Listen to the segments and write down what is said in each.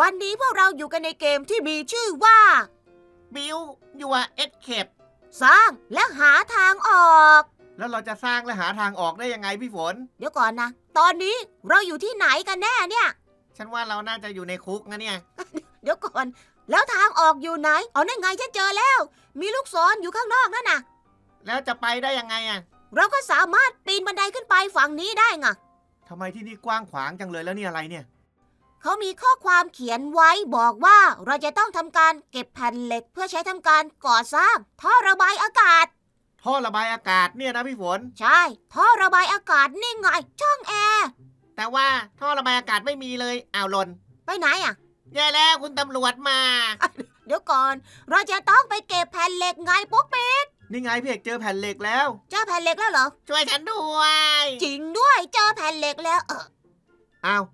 วันนี้พวกเราอยู่กันในเกมที่มีชื่อว่า บิวยัวเอ็ดเคปสร้างและหาทางออก แล้วเราจะสร้างและหาทางออกได้ยังไงพี่ฝน เดี๋ยวก่อนนะ ตอนนี้เราอยู่ที่ไหนกันแน่เนี่ย ฉันว่าเราน่าจะอยู่ในคุกนะเนี่ย เดี๋ยวก่อน แล้วทางออกอยู่ไหนอ๋อนั่นไงฉันเจอแล้ว มีลูกศรอยู่ข้างนอกนั่นน่ะ แล้วจะไปได้ยังไงอะเราก็สามารถปีนบันไดขึ้นไปฝั่งนี้ได้ไงทำไมที่นี่กว้างขวางจังเลยแล้วนี่อะไรเนี่ย เขามีข้อความเขียนไว้บอกว่าเราจะต้องทำการเก็บแผ่นเหล็ก เพื่อใช้ทำการก่อสร้าง ท่อระบายอากาศ ท่อระบายอากาศเนี่ยนะพี่ฝน ใช่ ท่อระบายอากาศนี่ไงช่องแอร์แต่ว่าท่อระบายอากาศไม่มีเลยอ้าวหล่นไปไหนอะ แย่แล้วคุณตำรวจมา เดี๋ยวก่อน เราจะต้องไปเก็บแผ่นเหล็กไงปุ๊กปิ๊กนี่ไงพี่เอกเจอแผ่นเหล็กแล้ว เจอแผ่นเหล็กแล้วเหรอ ช่วยฉันด้วย จริงด้วยเจอแผ่นเหล็กแล้วเอออ้าว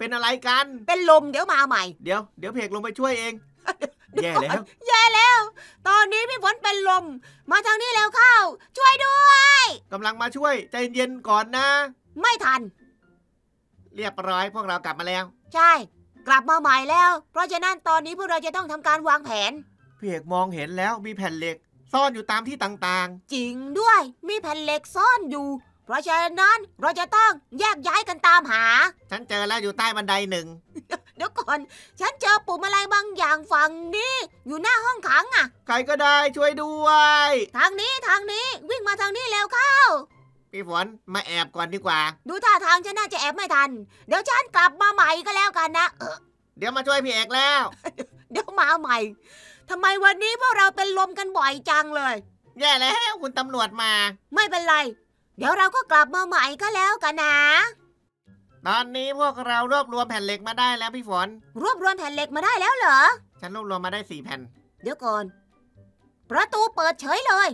เป็นอะไรกัน เป็นลมเดี๋ยวมาใหม่ เดี๋ยวเดี๋ยวเพกลงไปช่วยเอง แย่แล้ว แย่แล้ว ตอนนี้พี่ฝนเป็นลม มาทางนี้แล้วเข้า ช่วยด้วยกำลังมาช่วยใจเย็นก่อนนะ ไม่ทัน เรียบร้อยพวกเรากลับมาแล้ว ใช่ กลับมาใหม่แล้ว เพราะฉะนั้นตอนนี้พวกเราจะต้องทำการวางแผนพี่เอกมองเห็นแล้วมีแผ่นเหล็ก ซ่อนอยู่ตามที่ต่างจริงด้วย มีแผ่นเหล็กซ่อนอยู่เพ ราะฉะนั้นเราจะต้องแยกย้ายกันตามหาๆฉันเจอแล้วอยู่ใต้บันไดหนึ่ง เดี๋ยวก่อน ฉันเจอปุ่มอะไรบางอย่างฝั่งนี้ อยู่หน้าห้องขังอะใครก็ได้ช่วยด้วย ทางนี้ทางนี้วิ่งมาทางนี้แล้วค่ะพี่ฝนมาแอบก่อนดีกว่า ดูท่าทางฉันน่าจะแอบไม่ทัน เดี๋ยวฉันกลับมาใหม่ก็แล้วกันนะเออเดี๋ยวมาช่วยพี่เอกแล้ว เดี๋ยวมาใหม่ทำไมวันนี้พวกเราเป็นลมกันบ่อยจังเลย แย่แล้วคุณตำรวจมา ไม่เป็นไร เดี๋ยวเราก็กลับมาใหม่ก็แล้วกันนะ ตอนนี้พวกเรารวบรวมแผ่นเหล็กมาได้แล้วพี่ฝน รวบรวมแผ่นเหล็กมาได้แล้วเหรอ ฉันรวบรวมมาได้สี่แผ่น เดี๋ยวก่อน ประตูเปิดเฉยเลย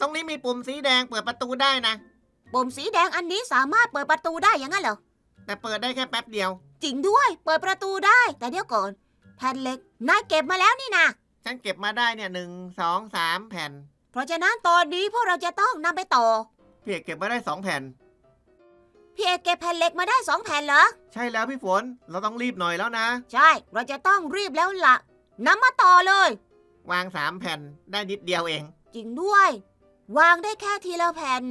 ตรงนี้มีปุ่มสีแดงเปิดประตูได้นะ ปุ่มสีแดงอันนี้สามารถเปิดประตูได้อย่างนั้นเหรอ แต่เปิดได้แค่แป๊บเดียว จริงด้วย เปิดประตูได้ แต่เดี๋ยวก่อน แผ่นเหล็กนายเก็บมาแล้วนี่นะ ฉันเก็บมาได้เนี่ยหนึ่งสองสามแผ่น เพราะฉะนั้นตอนนี้พวกเราจะต้องนำไปต่อ พี่เอกเก็บมาได้สองแผ่น พี่เอกเก็บแผ่นเหล็กมาได้สองแผ่นเหรอ ใช่แล้วพี่ฝน เราต้องรีบหน่อยแล้วนะ ใช่ เราจะต้องรีบแล้วละนำมาต่อเลย วางสามแผ่นได้นิดเดียวเอง จริงด้วย วางได้แค่ทีละแผ่น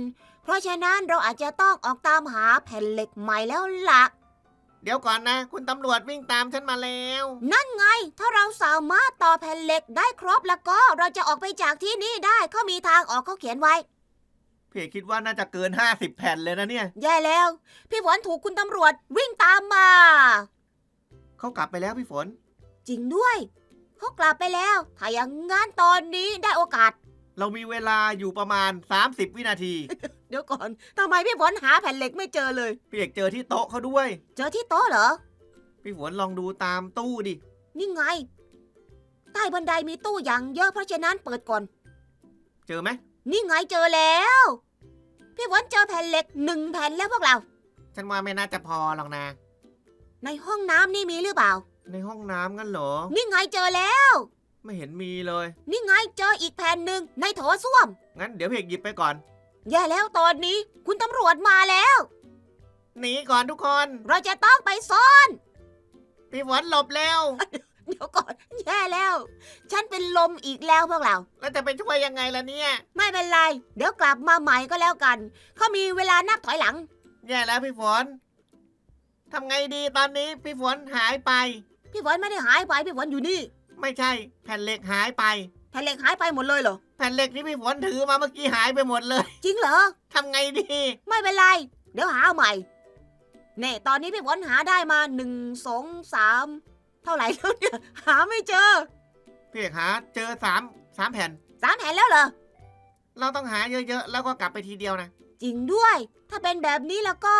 เพราะฉะนั้นเราอาจจะต้องออกตามหาแผ่นเหล็กใหม่แล้วล่ะ เดี๋ยวก่อนนะ คุณตำรวจวิ่งตามฉันมาแล้ว นั่นไง ถ้าเราสามารถต่อแผ่นเหล็กได้ครบแล้วก็เราจะออกไปจากที่นี่ได้เขามีทางออกเขาเขียนไว้ พี่เอกคิดว่าน่าจะเกิน 50 แผ่นเลยนะเนี่ย แย่แล้ว พี่ฝนถูกคุณตำรวจวิ่งตามมา เขากลับไปแล้วพี่ฝน จริงด้วยเขากลับไปแล้ว ถ้าอย่างงั้นตอนนี้ได้โอกาส เรามีเวลาอยู่ประมาณ 30 วินาที เดี๋ยวก่อนทำไมพี่ฝนหาแผ่นเหล็กไม่เจอเลย พี่เอกเจอที่โต๊ะเขาด้วย เจอที่โต๊ะเหรอ พี่ฝนลองดูตามตู้ดิ นี่ไง ใต้บันไดมีตู้อย่างเยอะเพราะฉะนั้นเปิดก่อน เจอไหม นี่ไงเจอแล้ว พี่ฝนเจอแผ่นเหล็กหนึ่งแผ่นแล้วพวกเรา ฉันว่าไม่น่าจะพอหรอกนะ ในห้องน้ำนี่มีหรือเปล่า ในห้องน้ำงั้นเหรอ นี่ไงเจอแล้ว ไม่เห็นมีเลย นี่ไงเจออีกแผ่นหนึ่งในโถส้วม งั้นเดี๋ยวพี่เอกหยิบไปก่อน แย่แล้วตอนนี้คุณตำรวจมาแล้ว หนีก่อนทุกคน เราจะต้องไปซ่อน พี่ฝนหลบเร็ว เดี๋ยวก่อนแย่แล้ว ฉันเป็นลมอีกแล้วพวกเรา แล้วจะไปช่วยยังไงล่ะเนี่ย ไม่เป็นไร เดี๋ยวกลับมาใหม่ก็แล้วกัน เขามีเวลานับถอยหลัง แย่แล้วพี่ฝนทำไงดีตอนนี้พี่ฝนหายไป พี่ฝนไม่ได้หายไปพี่ฝนอยู่นี่ไม่ใช่ แผ่นเหล็กหายไป แผ่นเหล็กหายไปหมดเลยเหรอ แผ่นเหล็กที่พี่ฝนถือมาเมื่อกี้หายไปหมดเลย จริงเหรอ ทำไงดี ไม่เป็นไร เดี๋ยวหาเอาใหม่ เน่ตอนนี้พี่ฝนหาได้มาหนึ่งสองสาม เท่าไหร่แล้วเนี่ย หาไม่เจอพี่เอกหาเจอสามสามแผ่น สามแผ่นแล้วเหรอ เราต้องหาเยอะๆ แล้วก็กลับไปทีเดียวนะ จริงด้วย ถ้าเป็นแบบนี้แล้วก็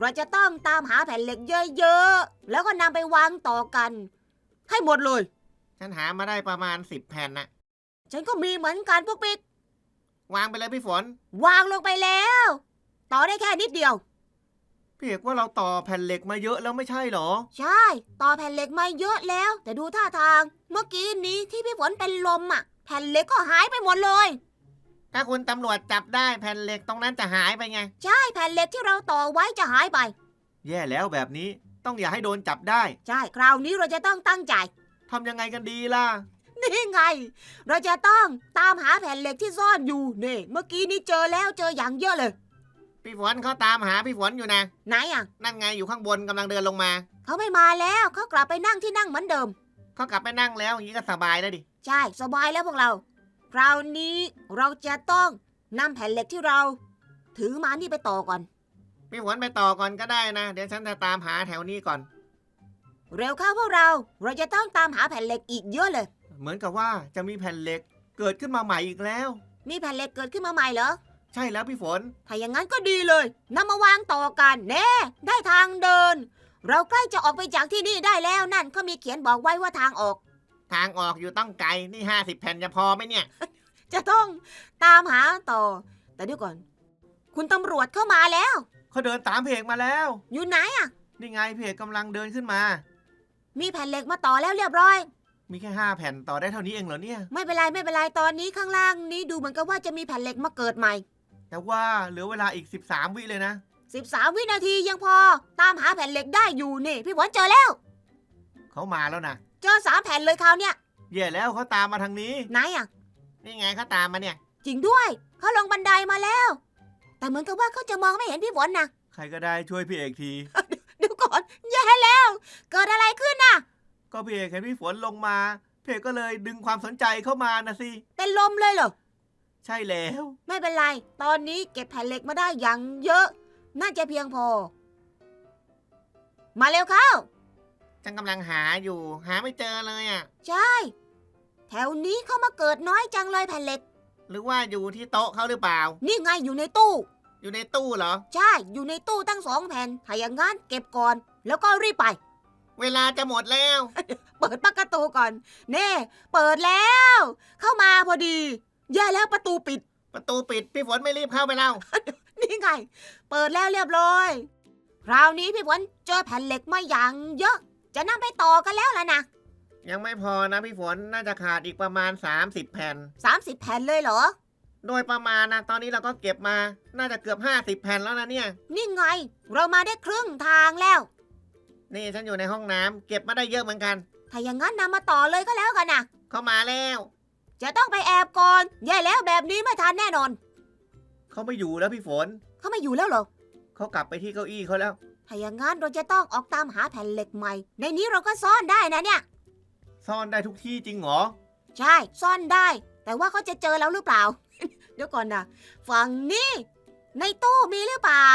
เราจะต้องตามหาแผ่นเหล็กเยอะๆ แล้วก็นำไปวางต่อกัน ให้หมดเลย ฉันหามาได้ประมาณสิบแผ่นนะฉันก็มีเหมือนกันพวกปิ๊กวางไปเลยพี่ฝน วางลงไปแล้ว ต่อได้แค่นิดเดียว พี่เอกว่าเราต่อแผ่นเหล็กมาเยอะแล้วไม่ใช่เหรอ ใช่ ต่อแผ่นเหล็กมาเยอะแล้ว แต่ดูท่าทาง เมื่อกี้นี้ที่พี่ฝนเป็นลมอะ แผ่นเหล็กก็หายไปหมดเลย ถ้าคุณตำรวจจับได้แผ่นเหล็กตรงนั้นจะหายไปไง ใช่แผ่นเหล็กที่เราต่อไว้จะหายไป แย่แล้วแบบนี้ต้องอย่าให้โดนจับได้ ใช่คราวนี้เราจะต้องตั้งใจ ทำยังไงกันดีล่ะ นี่ไง เราจะต้องตามหาแผ่นเหล็กที่ซ่อนอยู่นี่เมื่อกี้นี้เจอแล้วเจออย่างเยอะเลย พี่ฝนเขาตามหาพี่ฝนอยู่นะไหนอะ นั่นไงอยู่ข้างบนกำลังเดินลงมาเขาไม่มาแล้วเขากลับไปนั่งที่นั่งเหมือนเดิม เขากลับไปนั่งแล้วอย่างนี้ก็สบายแล้วดิใช่สบายแล้วพวกเรา คราวนี้เราจะต้องนำแผ่นเหล็กที่เรา ถือมานี่ไปต่อก่อน พี่ฝนไปต่อก่อนก็ได้นะ เดี๋ยวฉันจะตามหาแถวนี้ก่อน เร็วเข้าพวกเรา เราจะต้องตามหาแผ่นเหล็กอีกเยอะเลย เหมือนกับว่าจะมีแผ่นเหล็กเกิดขึ้นมาใหม่อีกแล้ว มีแผ่นเหล็กเกิดขึ้นมาใหม่เหรอใช่แล้วพี่ฝน ถ้าอย่างนั้นก็ดีเลยนำมาวางต่อกันแน่ได้ทางเดิน เราใกล้จะออกไปจากที่นี่ได้แล้วนั่นเขามีเขียนบอกไว้ว่าทางออก ทางออกอยู่ต้องไกลนี่ห้าสิบแผ่นจะพอไหมเนี่ย จะต้องตามหาต่อ แต่เดี๋ยวก่อน คุณตำรวจเข้ามาแล้ว เขาเดินตามเพกมาแล้ว อยู่ไหนอะนี่ไงเพกกำลังเดินขึ้นมา มีแผ่นเหล็กมาต่อแล้วเรียบร้อย มีแค่ห้าแผ่นต่อได้เท่านี้เองเหรอเนี่ย ไม่เป็นไรไม่เป็นไรตอนนี้ข้างล่างนี้ดูเหมือนกับว่าจะมีแผ่นเหล็กมาเกิดใหม่ แต่ว่าเหลือเวลาอีก 13 วิเลยนะ 13 วินาทียังพอ ตามหาแผ่นเหล็กได้อยู่นี่ พี่หวนเจอแล้ว เขามาแล้วนะ เจอสามแผ่นเลยคราวเนี้ยแย่แล้วเขาตามมาทางนี้ ไหนอะนี่ไงเขาตามมาเนี่ย จริงด้วย เขาลงบันไดมาแล้ว แต่เหมือนกับว่าเขาจะมองไม่เห็นพี่หวนนะใครก็ได้ช่วยพี่เอกที เดี๋ยวก่อนแย่แล้ว เกิดอะไรขึ้นน่ะ ก็พี่เอกเห็นพี่ฝนลงมา พี่เอกก็เลยดึงความสนใจเข้ามานะสิ เป็นลมเลยเหรอ ใช่แล้ว ไม่เป็นไร ตอนนี้เก็บแผ่นเหล็กมาได้อย่างเยอะ น่าจะเพียงพอ มาเร็วเข้า ฉันกำลังหาอยู่ หาไม่เจอเลยอะ ใช่ แถวนี้เขามาเกิดน้อยจังเลยแผ่นเหล็ก หรือว่าอยู่ที่โต๊ะเขาหรือเปล่า นี่ไงอยู่ในตู้ อยู่ในตู้เหรอ ใช่ อยู่ในตู้ตั้งสองแผ่น ถ้าอย่างงั้นเก็บก่อน แล้วก็รีบไป เวลาจะหมดแล้ว เปิดประตูก่อน เน่ เปิดแล้ว เข้ามาพอดี แย่แล้วประตูปิด ประตูปิด พี่ฝนไม่รีบเข้าไปแล้วนี่ไง เปิดแล้วเรียบร้อย คราวนี้พี่ฝนเจอแผ่นเหล็กมาอย่างเยอะ จะนำไปต่อกันแล้วล่ะนะยังไม่พอนะพี่ฝนน่าจะขาดอีกประมาณ 30 แผ่น 30 แผ่นเลยเหรอ โดยประมาณนะตอนนี้เราก็เก็บมา น่าจะเกือบ 50 แผ่นแล้วนะเนี่ย นี่ไง เรามาได้ครึ่งทางแล้ว นี่ฉันอยู่ในห้องน้ำเก็บมาได้เยอะเหมือนกัน ถ้าอย่างนั้นนำมาต่อเลยก็แล้วกันนะเข้ามาแล้ว จะต้องไปแอบก่อนแย่แล้วแบบนี้ไม่ทันแน่นอน เขาไม่อยู่แล้วพี่ฝน เขาไม่อยู่แล้วเหรอ เขากลับไปที่เก้าอี้เขาแล้ว ถ้าอย่างนั้นเราจะต้องออกตามหาแผ่นเหล็กใหม่ ในนี้เราก็ซ่อนได้นะเนี่ย ซ่อนได้ทุกที่จริงเหรอ ใช่ ซ่อนได้ แต่ว่าเขาจะเจอแล้วหรือเปล่า เดี๋ยวก่อนนะ ฝั่งนี้ ในตู้มีหรือเปล่า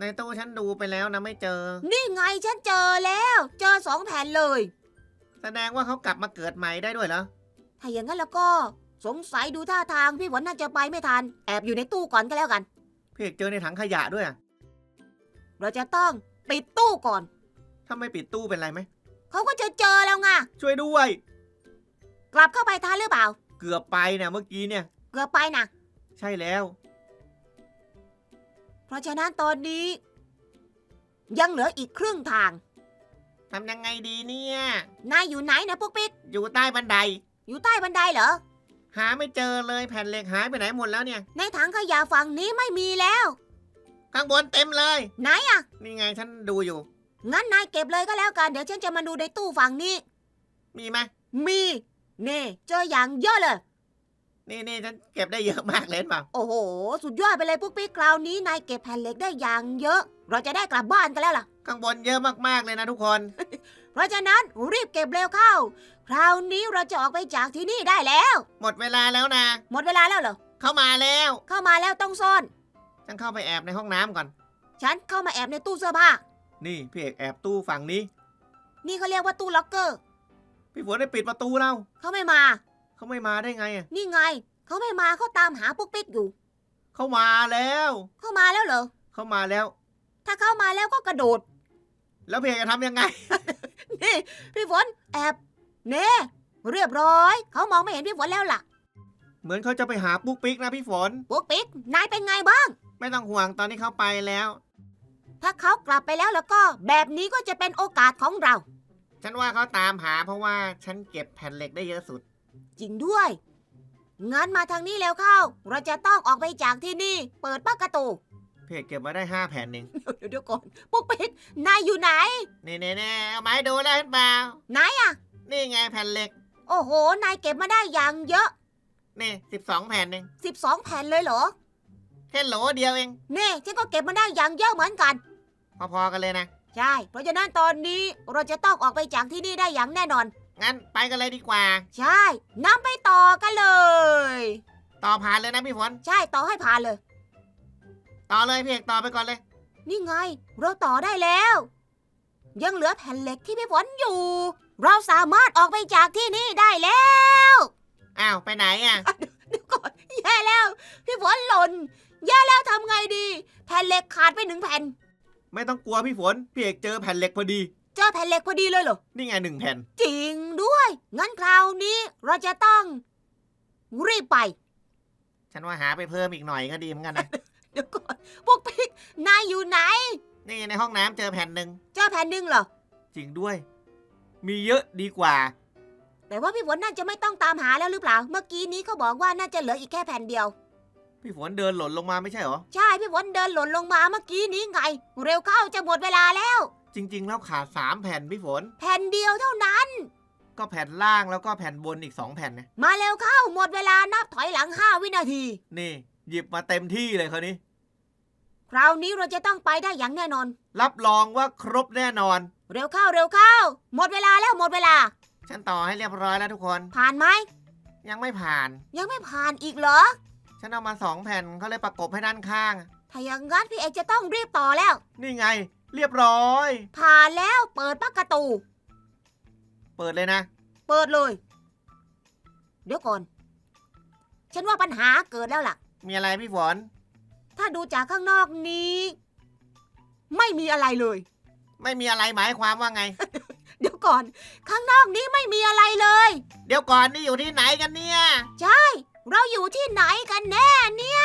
ในตู้ฉันดูไปแล้วนะไม่เจอ นี่ไงฉันเจอแล้ว เจอสองแผ่นเลย แสดงว่าเขากลับมาเกิดใหม่ได้ด้วยเหรอ ถ้าอย่างนั้นแล้วก็สงสัยดูท่าทางพี่ฝนน่าจะไปไม่ทัน แอบอยู่ในตู้ก่อนก็แล้วกัน พี่เอกเจอในถังขยะด้วยอะเราจะต้องปิดตู้ก่อน ถ้าไม่ปิดตู้เป็นไรไหม เขาก็จะเจอแล้วไงช่วยด้วย กลับเข้าไปทันหรือเปล่า เกือบไปเนี่ยเมื่อกี้เนี่ย เกือบไปนะใช่แล้ว เพราะฉะนั้นตอนนี้ ยังเหลืออีกครึ่งทาง ทำยังไงดีเนี่ย นายอยู่ไหนนะปุ๊กปิ๊ก อยู่ใต้บันได อยู่ใต้บันไดเหรอ หาไม่เจอเลยแผ่นเหล็กหายไปไหนหมดแล้วเนี่ย ในถังขยะฝั่งนี้ไม่มีแล้ว ข้างบนเต็มเลย ไหนอะนี่ไงฉันดูอยู่ งั้นนายเก็บเลยก็แล้วกันเดี๋ยวฉันจะมาดูในตู้ฝั่งนี้ มีไหมมีนี่เจออย่างเยอะเลย นี่นี่ฉันเก็บได้เยอะมากเลยเห็นเปล่าโอ้โห สุดยอดไปเลยปุ๊กปิ๊กคราวนี้นายเก็บแผ่นเหล็กได้อย่างเยอะ เราจะได้กลับบ้านกันแล้วล่ะ ข้างบนเยอะมากๆเลยนะทุกคน เพราะฉะนั้นรีบเก็บเร็วเข้า คราวนี้เราจะออกไปจากที่นี่ได้แล้ว หมดเวลาแล้วนะ หมดเวลาแล้วเหรอ เข้ามาแล้ว เข้ามาแล้วต้องซ่อน ฉันเข้าไปแอบในห้องน้ำก่อน ฉันเข้ามาแอบในตู้เสื้อผ้า นี่พี่เอกแอบตู้ฝั่งนี้ นี่เขาเรียกว่าตู้ล็อกเกอร์ พี่ฝนได้ปิดประตูเราเขาไม่มา เขาไม่มาได้ไงอะนี่ไง เขาไม่มาเขาตามหาปุ๊กปิ๊กอยู่ เขามาแล้ว เขามาแล้วเหรอ เขามาแล้ว ถ้าเข้ามาแล้วก็กระโดด แล้วพี่เอกจะทำยังไง นี่พี่ฝนแอบ เน่เรียบร้อย เขามองไม่เห็นพี่ฝนแล้วล่ะ เหมือนเขาจะไปหาปุ๊กปิ๊กนะพี่ฝน ปุ๊กปิ๊ก นายเป็นไงบ้าง ไม่ต้องห่วงตอนนี้เขาไปแล้ว ถ้าเขากลับไปแล้วแล้วก็ แบบนี้ก็จะเป็นโอกาสของเรา ฉันว่าเขาตามหาเพราะว่าฉันเก็บแผ่นเหล็กได้เยอะสุด จริงด้วย งั้นมาทางนี้แล้วเข้า เราจะต้องออกไปจากที่นี่ เปิดประตูพี่เอกเก็บมาได้ห้าแผ่นเองเดี๋ยวเดี๋ยวก่อน ปุ๊กปิ๊ก นายอยู่ไหนนี่นี่นี่เอาไม้ดูแล้วเห็นเปล่าไหนอะ นี่ไงแผ่นเหล็ก โอ้โห นายเก็บมาได้อย่างเยอะ นี่สิบสองแผ่นเอง12 แผ่นเลยเหรอ แค่โหลเดียวเอง นี่ฉันก็เก็บมาได้อย่างเยอะเหมือนกัน พอๆกันเลยนะ ใช่ เพราะฉะนั้นตอนนี้เราจะต้องออกไปจากที่นี่ได้อย่างแน่นอน งั้นไปกันเลยดีกว่า ใช่นำไปต่อกันเลย ต่อผ่านเลยนะพี่ฝน ใช่ต่อให้ผ่านเลย ต่อเลยพี่เอกต่อไปก่อนเลย นี่ไง เราต่อได้แล้ว ยังเหลือแผ่นเหล็กที่พี่ฝนอยู่ เราสามารถออกไปจากที่นี่ได้แล้วอ้าวไปไหนอะ เดี๋ยวก่อนแย่แล้ว พี่ฝนหล่นแย่แล้วทำไงดี แผ่นเหล็กขาดไปหนึ่งแผ่น ไม่ต้องกลัวพี่ฝนพี่เอกเจอแผ่นเหล็กพอดี เจอแผ่นเหล็กพอดีเลยเหรอ นี่ไงหนึ่งแผ่น จริงด้วย งั้นคราวนี้เราจะต้อง รีบไป ฉันว่าหาไปเพิ่มอีกหน่อยก็ดีเหมือนกันนะ เดี๋ยวก่อนพวกพิกนายอยู่ไหน นี่ในห้องน้ำเจอแผ่นหนึ่งเจอแผ่นหนึ่งเหรอ จริงด้วย มีเยอะดีกว่า แต่ว่าพี่ฝนน่าจะไม่ต้องตามหาแล้วหรือเปล่า เมื่อกี้นี้เขาบอกว่าน่าจะเหลืออีกแค่แผ่นเดียว พี่ฝนเดินหล่นลงมาไม่ใช่เหรอ ใช่พี่ฝนเดินหล่นลงมาเมื่อกี้นี้ไง เร็วเข้าจะหมดเวลาแล้ว จริง ๆ แล้วขาดสามแผ่นพี่ฝน แผ่นเดียวเท่านั้น ก็แผ่นล่างแล้วก็แผ่นบนอีกสองแผ่นนะมาเร็วเข้าหมดเวลานับถอยหลัง5วินาที นี่ หยิบมาเต็มที่เลยคราวนี้ คราวนี้เราจะต้องไปได้อย่างแน่นอน รับรองว่าครบแน่นอน เร็วเข้าเร็วเข้า หมดเวลาแล้วหมดเวลา ฉันต่อให้เรียบร้อยแล้วทุกคน ผ่านไหม ยังไม่ผ่าน ยังไม่ผ่านอีกเหรอ ฉันเอามาสองแผ่นเขาเลยประกบให้ด้านข้าง ถ้าอย่างงั้นพี่เอกจะต้องรีบต่อแล้ว นี่ไง เรียบร้อย ผ่านแล้วเปิดประตู เปิดเลยนะ เปิดเลย เดี๋ยวก่อน ฉันว่าปัญหาเกิดแล้วล่ะ มีอะไรพี่ฝนถ้าดูจากข้างนอกนี้ ไม่มีอะไรเลย ไม่มีอะไรหมายความว่าไง เดี๋ยวก่อน ข้างนอกนี้ไม่มีอะไรเลย เดี๋ยวก่อนนี่อยู่ที่ไหนกันเนี่ยเราอยู่ที่ไหนกันแน่เนี่ย